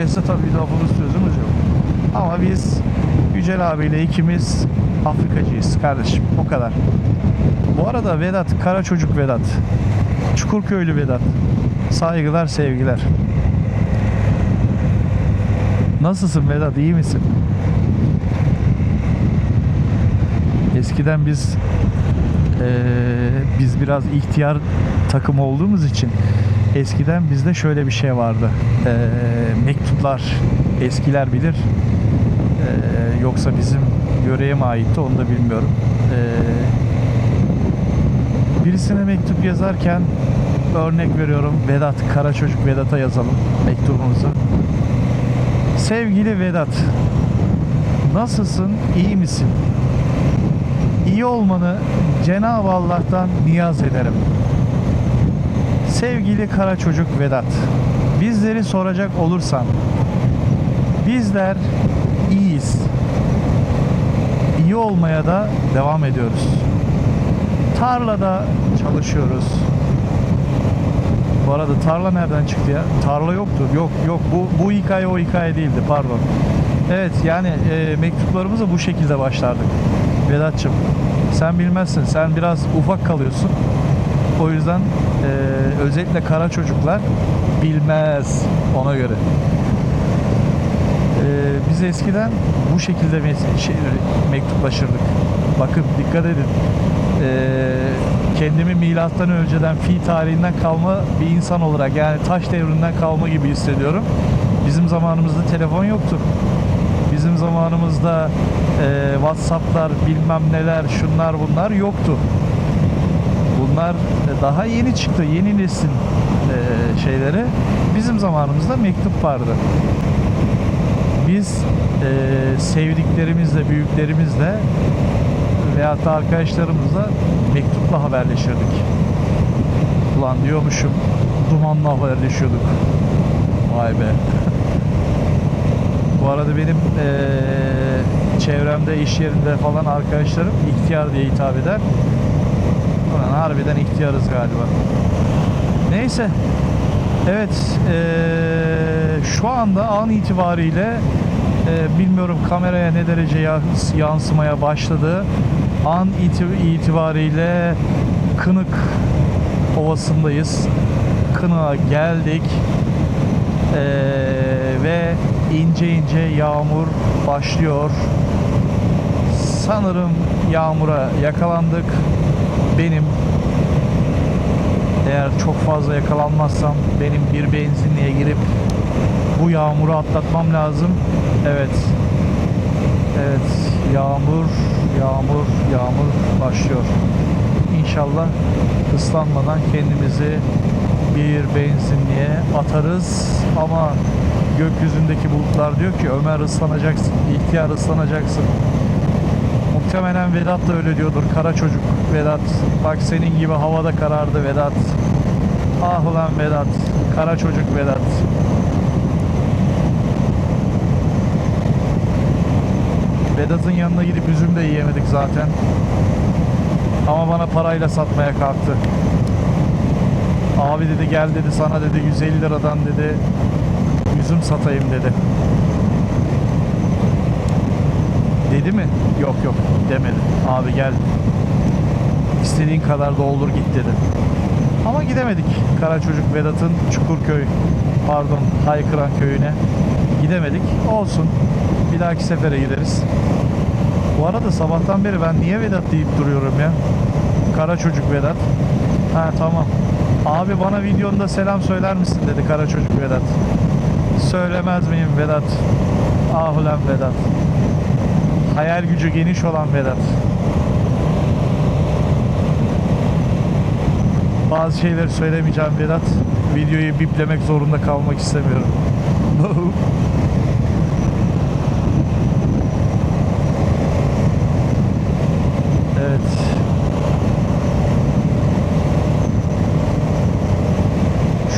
Ese tabii lafımız sözümüz yok. Ama biz Yücel abiyle ikimiz Afrikacıyız kardeşim. O kadar. Bu arada Vedat, Kara Çocuk Vedat. Çukurköylü Vedat. Saygılar, sevgiler. Nasılsın Vedat? iyi misin? Eskiden biz eee, biz biraz ihtiyar takım olduğumuz için eskiden bizde şöyle bir şey vardı. Eee, mektuplar eskiler bilir. Eee, yoksa bizim yöreye mi aitti onu da bilmiyorum. Eee, birisine mektup yazarken örnek veriyorum Vedat Kara Çocuk Vedat'a yazalım mektubumuzu. Sevgili Vedat, nasılsın? İyi misin? İyi olmanı Cenab-ı Allah'tan niyaz ederim. Sevgili kara çocuk Vedat, bizleri soracak olursan, bizler iyiyiz. İyi olmaya da devam ediyoruz. Tarlada çalışıyoruz. Bu arada tarla nereden çıktı ya? Tarla yoktu. Yok yok bu bu hikaye o hikaye değildi pardon. Evet yani e, mektuplarımıza bu şekilde başlardık. Vedat'cığım sen bilmezsin sen biraz ufak kalıyorsun. O yüzden e, özellikle kara çocuklar bilmez ona göre. E, biz eskiden bu şekilde mes- şey, mektuplaşırdık. Bakın dikkat edin. E, kendimi milattan önceden fi tarihinden kalma bir insan olarak yani taş devrinden kalma gibi hissediyorum. Bizim zamanımızda telefon yoktu. Bizim zamanımızda e, Whatsapp'lar bilmem neler şunlar bunlar yoktu. Bunlar e, daha yeni çıktı. Yeni nesil e, şeyleri. Bizim zamanımızda mektup vardı. Biz e, sevdiklerimizle, büyüklerimizle veyahut da arkadaşlarımızla mektupla haberleşirdik. Ulan diyormuşum dumanla haberleşiyorduk. Vay be. Bu arada benim eee, çevremde, iş yerinde falan arkadaşlarım ihtiyar diye hitap eder. Ulan harbiden ihtiyarız galiba. Neyse. Evet. eee, şu anda an itibariyle eee, bilmiyorum kameraya ne derece yans- yansımaya başladı. An iti- itibariyle Kınık Ovası'ndayız. Kınık'a geldik. Ee, ve ince ince yağmur başlıyor. Sanırım yağmura yakalandık. Benim eğer çok fazla yakalanmazsam benim bir benzinliğe girip bu yağmuru atlatmam lazım. Evet. Evet. Yağmur, yağmur, yağmur başlıyor. İnşallah ıslanmadan kendimizi bir benzinliğe atarız ama gökyüzündeki bulutlar diyor ki Ömer ıslanacaksın, ihtiyar ıslanacaksın. Muhtemelen Vedat da öyle diyordur. Kara çocuk Vedat. Bak senin gibi havada karardı Vedat. Ah ulan Vedat. Kara çocuk Vedat. Vedat'ın yanına gidip üzüm de yiyemedik zaten. Ama bana parayla satmaya kalktı. Abi dedi gel dedi sana dedi 150 liradan dedi üzüm satayım dedi. Dedi mi? Yok yok demedi. Abi gel. İstediğin kadar doldur git dedi. Ama gidemedik. Kara çocuk Vedat'ın Çukurköy pardon Haykıran köyüne gidemedik. Olsun. Bir dahaki sefere gideriz. Bu arada sabahtan beri ben niye Vedat deyip duruyorum ya? Kara çocuk Vedat. Ha tamam. Abi bana videonda selam söyler misin dedi kara çocuk Vedat. Söylemez miyim Vedat? Ah ulan Vedat. Hayal gücü geniş olan Vedat. Bazı şeyleri söylemeyeceğim Vedat. Videoyu biplemek zorunda kalmak istemiyorum. evet.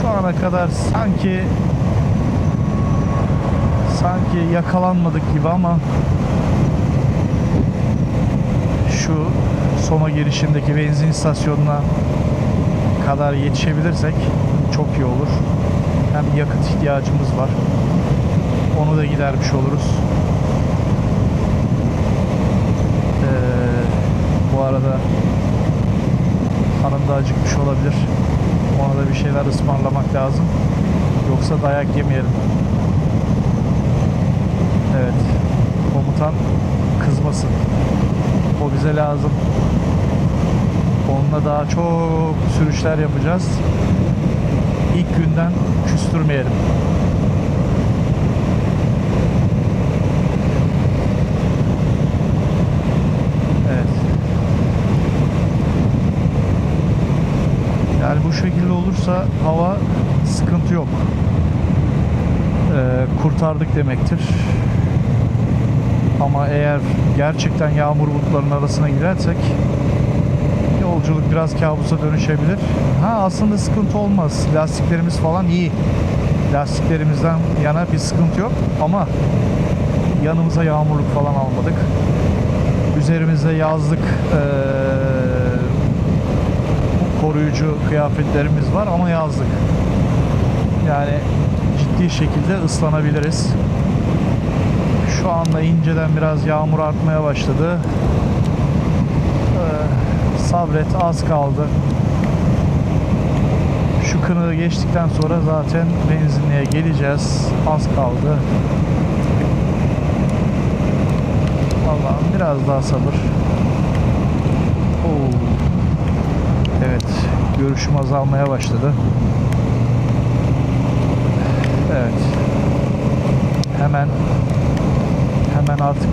Şu ana kadar sanki sanki yakalanmadık gibi ama şu Soma girişindeki benzin istasyonuna kadar yetişebilirsek çok iyi olur. Hem yakıt ihtiyacımız var. Onu da gidermiş oluruz. Ee, bu arada hanım da acıkmış olabilir. Ona da bir şeyler ısmarlamak lazım. Yoksa dayak yemeyelim. Evet. Komutan kızmasın. Bize lazım. Onunla daha çok sürüşler yapacağız. İlk günden küstürmeyelim. Evet. Yani bu şekilde olursa hava sıkıntı yok. Ee, kurtardık demektir. Ama eğer gerçekten yağmur bulutlarının arasına girersek yolculuk biraz kabusa dönüşebilir. Ha aslında sıkıntı olmaz. Lastiklerimiz falan iyi. Lastiklerimizden yana bir sıkıntı yok ama yanımıza yağmurluk falan almadık. Üzerimizde yazlık eee, koruyucu kıyafetlerimiz var ama yazlık. Yani ciddi şekilde ıslanabiliriz. Şu anda inceden biraz yağmur artmaya başladı. Ee, sabret az kaldı. Şu kınığı geçtikten sonra zaten benzinliğe geleceğiz. Az kaldı. Allah'ım biraz daha sabır. Oo. Evet, görüşüm azalmaya başladı. Evet. Hemen hemen artık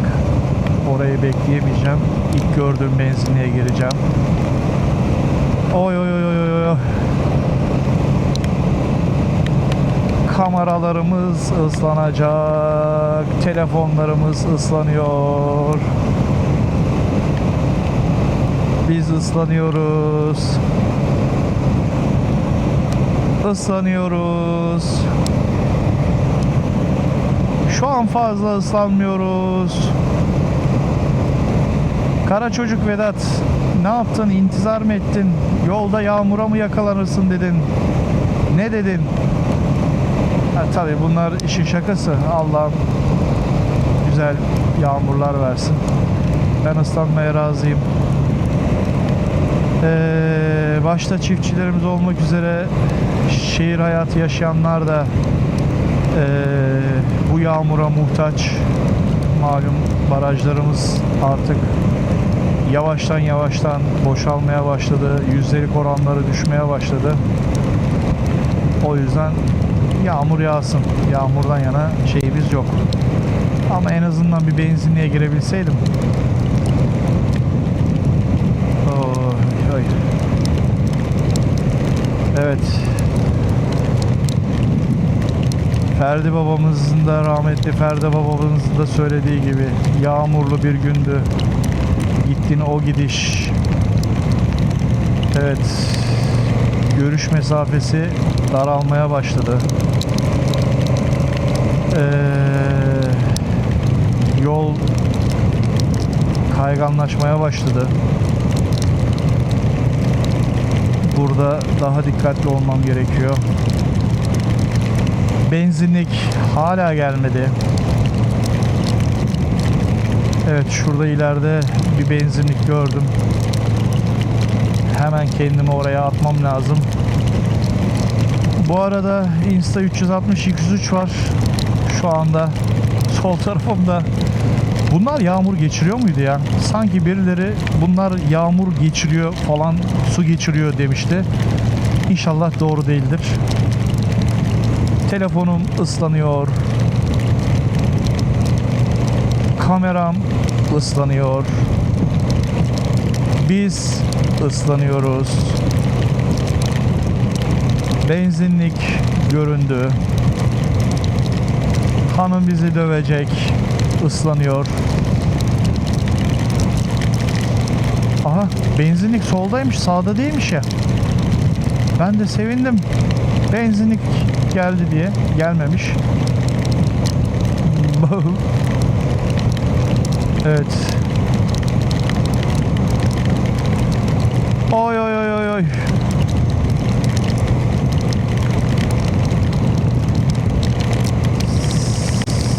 orayı bekleyemeyeceğim. İlk gördüğüm benzinliğe gireceğim. Oy oy oy oy oy. Kameralarımız ıslanacak. Telefonlarımız ıslanıyor. Biz ıslanıyoruz. Islanıyoruz. An fazla ıslanmıyoruz. Kara çocuk Vedat ne yaptın? İntizar mı ettin? Yolda yağmura mı yakalanırsın dedin? Ne dedin? Ha, tabii bunlar işin şakası. Allah'ım güzel yağmurlar versin. Ben ıslanmaya razıyım. Ee, başta çiftçilerimiz olmak üzere şehir hayatı yaşayanlar da bu yağmura muhtaç. Malum barajlarımız artık yavaştan yavaştan boşalmaya başladı. Yüzdelik oranları düşmeye başladı. O yüzden yağmur yağsın. Yağmurdan yana şeyimiz yok. Ama en azından bir benzinliğe girebilseydim. Oy, oy. Evet. Ferdi babamızın da rahmetli Ferdi babamızın da söylediği gibi yağmurlu bir gündü. Gittin o gidiş. Evet. Görüş mesafesi daralmaya başladı. Ee, yol kayganlaşmaya başladı. Burada daha dikkatli olmam gerekiyor. Benzinlik hala gelmedi. Evet şurada ileride bir benzinlik gördüm. Hemen kendimi oraya atmam lazım. Bu arada Insta 360 203 var. Şu anda sol tarafımda. Bunlar yağmur geçiriyor muydu ya? Sanki birileri bunlar yağmur geçiriyor falan su geçiriyor demişti. İnşallah doğru değildir. Telefonum ıslanıyor. Kameram ıslanıyor. Biz ıslanıyoruz. Benzinlik göründü. Hanım bizi dövecek. Islanıyor. Aha benzinlik soldaymış sağda değilmiş ya. Ben de sevindim. Benzinlik geldi diye. Gelmemiş. evet. Oy oy oy oy oy.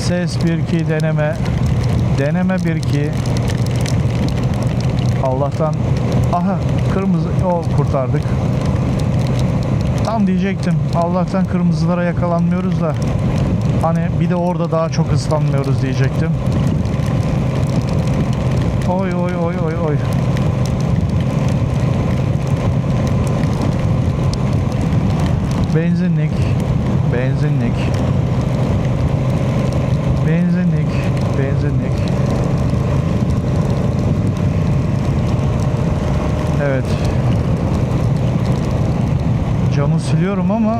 Ses 1-2 deneme. Deneme 1-2. Allah'tan aha kırmızı o kurtardık. Tam diyecektim. Allah'tan kırmızılara yakalanmıyoruz da hani bir de orada daha çok ıslanmıyoruz diyecektim. Oy oy oy oy oy. Benzinlik, benzinlik, benzinlik, benzinlik. Evet. Camı siliyorum ama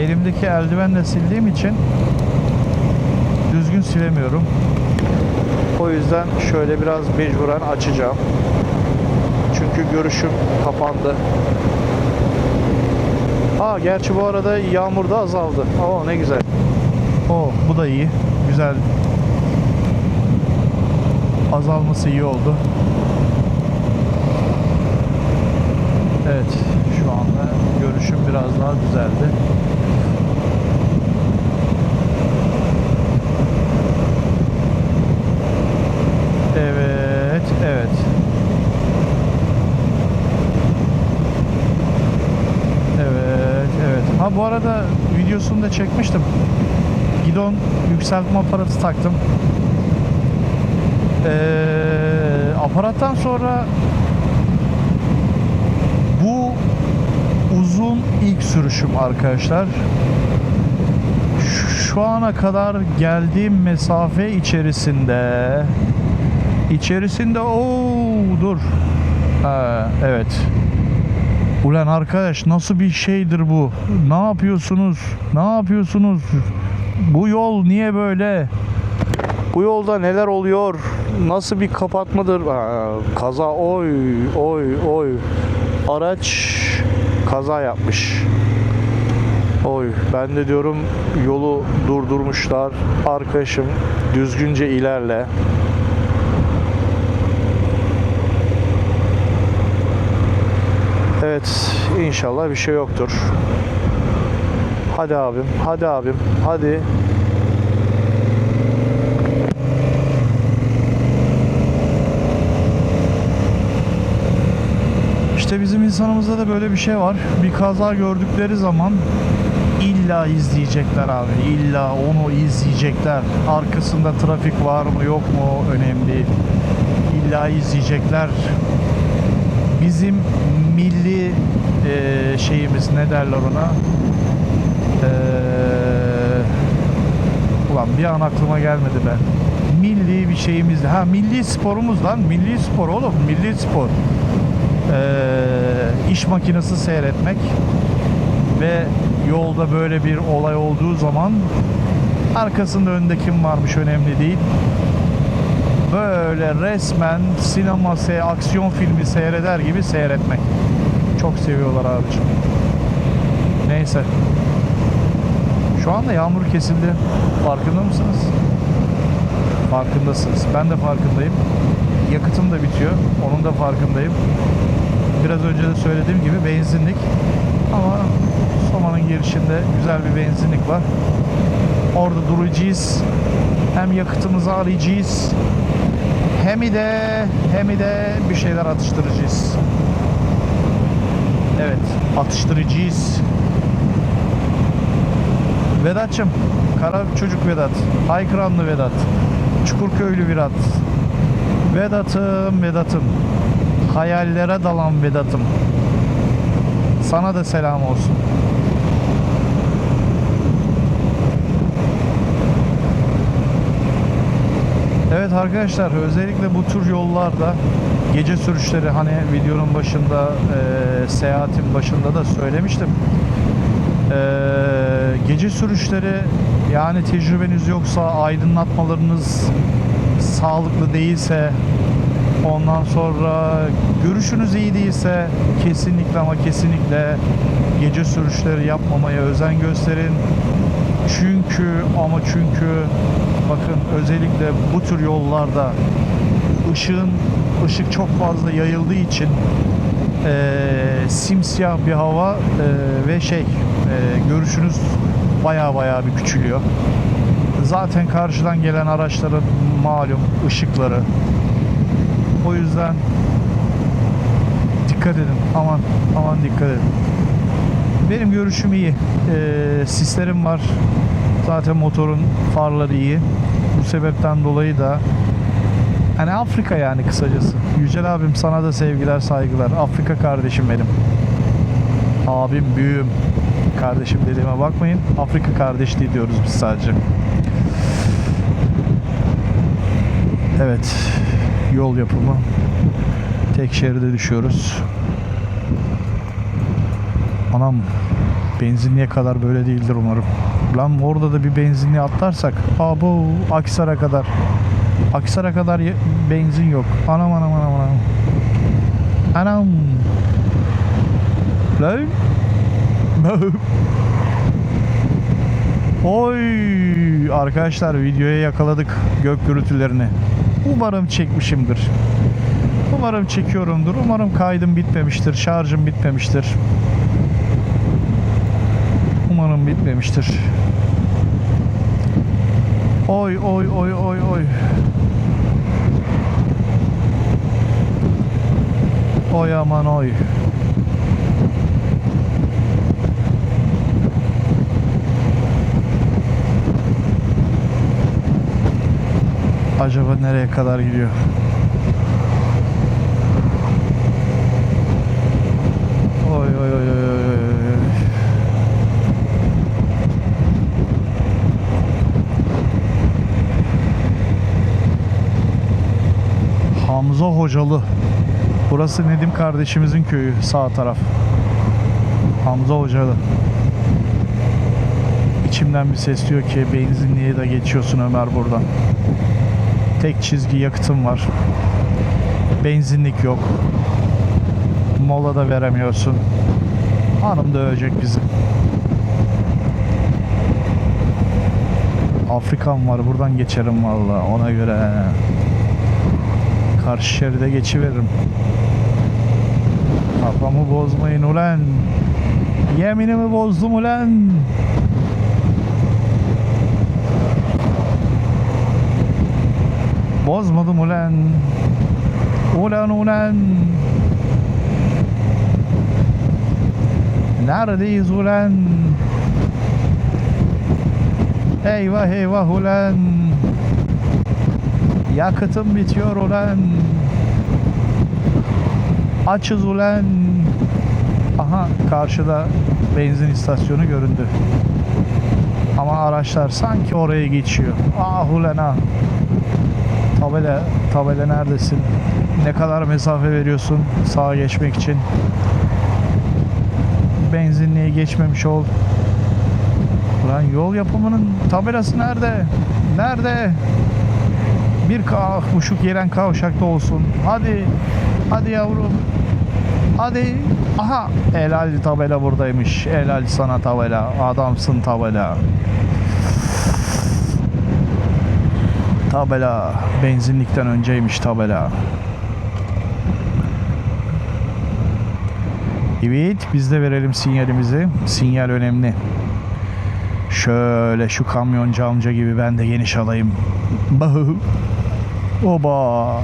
elimdeki eldivenle sildiğim için düzgün silemiyorum. O yüzden şöyle biraz mecburen açacağım. Çünkü görüşüm kapandı. Aa gerçi bu arada yağmur da azaldı. Oo ne güzel. Oo bu da iyi. Güzel. Azalması iyi oldu. Evet biraz daha düzeldi. Evet, evet. Evet, evet. Ha bu arada videosunu da çekmiştim. Gidon yükseltme aparatı taktım. Ee, aparattan sonra bu uzun ilk sürüşüm arkadaşlar. Şu- ana kadar geldiğim mesafe içerisinde içerisinde o dur. Ha, evet. Ulan arkadaş nasıl bir şeydir bu? Ne yapıyorsunuz? Ne yapıyorsunuz? Bu yol niye böyle? Bu yolda neler oluyor? Nasıl bir kapatmadır? Ha, kaza oy oy oy. Araç kaza yapmış. Oy ben de diyorum yolu durdurmuşlar. Arkadaşım düzgünce ilerle. Evet inşallah bir şey yoktur. Hadi abim, hadi abim, hadi. İşte bizim insanımızda da böyle bir şey var. Bir kaza gördükleri zaman illa izleyecekler abi. İlla onu izleyecekler. Arkasında trafik var mı yok mu önemli değil. İlla izleyecekler. Bizim milli eee, şeyimiz ne derler ona? Eee, ulan bir an aklıma gelmedi be. Milli bir şeyimiz. Ha milli sporumuz lan. Milli spor oğlum. Milli spor. Eee iş makinesi seyretmek ve yolda böyle bir olay olduğu zaman arkasında önde kim varmış önemli değil. Böyle resmen sinema se- aksiyon filmi seyreder gibi seyretmek. Çok seviyorlar abicim. Neyse. Şu anda yağmur kesildi. Farkında mısınız? Farkındasınız. Ben de farkındayım. Yakıtım da bitiyor. Onun da farkındayım. Biraz önce de söylediğim gibi benzinlik. Ama Soma'nın girişinde güzel bir benzinlik var. Orada duracağız. Hem yakıtımızı arayacağız. Hem de hem de bir şeyler atıştıracağız. Evet, atıştıracağız. Vedat'cığım, Kara Çocuk Vedat, Haykıranlı Vedat, Çukurköylü Vedat, Vedat'ım, Vedat'ım, hayallere dalan Vedat'ım. Sana da selam olsun. Evet arkadaşlar özellikle bu tür yollarda gece sürüşleri hani videonun başında e, seyahatin başında da söylemiştim. E, gece sürüşleri yani tecrübeniz yoksa aydınlatmalarınız sağlıklı değilse ondan sonra görüşünüz iyi değilse kesinlikle ama kesinlikle gece sürüşleri yapmamaya özen gösterin. Çünkü ama çünkü bakın özellikle bu tür yollarda ışığın ışık çok fazla yayıldığı için eee, simsiyah bir hava eee, ve şey eee, görüşünüz baya baya bir küçülüyor. Zaten karşıdan gelen araçların malum ışıkları. O yüzden dikkat edin. Aman aman dikkat edin. Benim görüşüm iyi. Ee, sislerim var. Zaten motorun farları iyi. Bu sebepten dolayı da hani Afrika yani kısacası. Yücel abim sana da sevgiler saygılar. Afrika kardeşim benim. Abim büyüğüm. Kardeşim dediğime bakmayın. Afrika kardeşliği diyoruz biz sadece. Evet. Yol yapımı. Tek şeride düşüyoruz. Anam benzinliğe kadar böyle değildir umarım. Lan orada da bir benzinliğe atlarsak abo Aksar'a kadar. Aksar'a kadar benzin yok. Anam anam anam anam. Anam. Lan. Oy arkadaşlar videoya yakaladık gök gürültülerini. Umarım çekmişimdir. Umarım çekiyorumdur. Umarım kaydım bitmemiştir. Şarjım bitmemiştir. Umarım bitmemiştir. Oy oy oy oy oy. Oy aman oy. Acaba nereye kadar gidiyor? Oy oy oy oy oy. Hamza Hocalı. Burası Nedim kardeşimizin köyü sağ taraf. Hamza Hocalı. İçimden bir ses diyor ki benzinliğe de geçiyorsun Ömer buradan. Tek çizgi yakıtım var. Benzinlik yok. Mola da veremiyorsun. Hanım dövecek bizi. Afrikam var buradan geçerim valla ona göre. Karşı şeride geçiveririm. Kafamı bozmayın ulan. Yeminimi bozdum ulan. Bozmadım ulan. Ulan ulan. Neredeyiz ulan? Eyvah eyvah ulan. Yakıtım bitiyor ulan. Açız ulan. Aha karşıda benzin istasyonu göründü. Ama araçlar sanki oraya geçiyor. Ah ulan ah. Tabela, tabela neredesin? Ne kadar mesafe veriyorsun sağa geçmek için? Benzinliğe geçmemiş ol. Ulan yol yapımının tabelası nerede? Nerede? Bir kah buçuk yeren kavşakta olsun. Hadi. Hadi yavrum. Hadi. Aha. Helal tabela buradaymış. Helal sana tabela. Adamsın tabela. Tabela. Benzinlikten önceymiş tabela. Evet biz de verelim sinyalimizi. Sinyal önemli. Şöyle şu kamyoncu amca gibi ben de geniş alayım. Oba.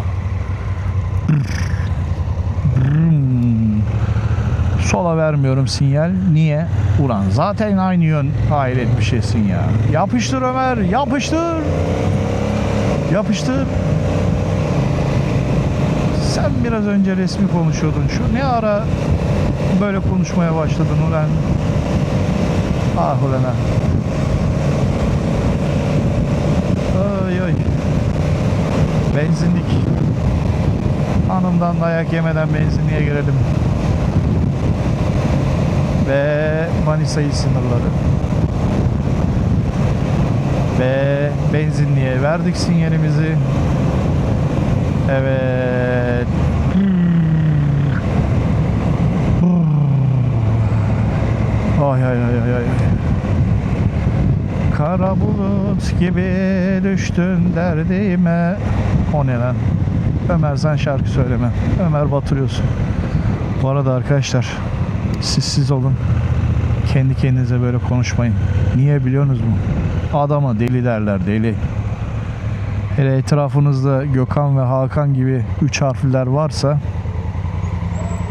Sola vermiyorum sinyal. Niye? Ulan zaten aynı yön hayret bir şeysin ya. Yapıştır Ömer, yapıştır. Yapıştır. Sen biraz önce resmi konuşuyordun. Şu ne ara böyle konuşmaya başladın ulan? Ah ulan ah. Ay ay. Benzinlik. Hanımdan dayak yemeden benzinliğe girelim. Ve Manisa'yı sınırları. Ve benzinliğe verdik sinyalimizi. Evet. Ay ay ay ay ay. Kara bulut gibi düştün derdime. O ne lan? Ömer sen şarkı söyleme. Ömer batırıyorsun. Bu arada arkadaşlar siz siz olun. Kendi kendinize böyle konuşmayın. Niye biliyorsunuz mu? Adama deli derler deli. Hele etrafınızda Gökhan ve Hakan gibi üç harfliler varsa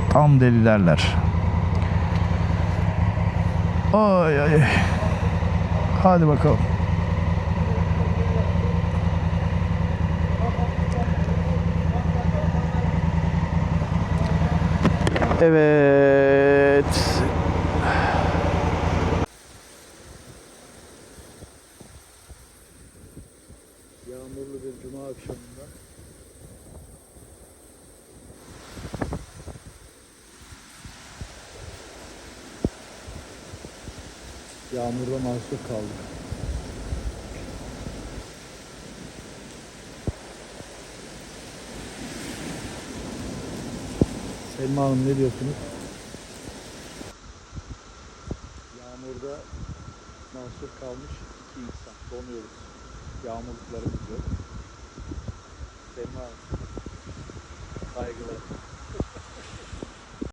tam deli derler. Ay ay. Hadi bakalım. Evet. Yağmurlu bir cuma akşamında Yağmurda mahsur kaldık. Selma Hanım ne diyorsunuz? Yağmurda mahsur kalmış iki insan. Donuyoruz. Yağmurluklarımız yok. Selma. Saygılar.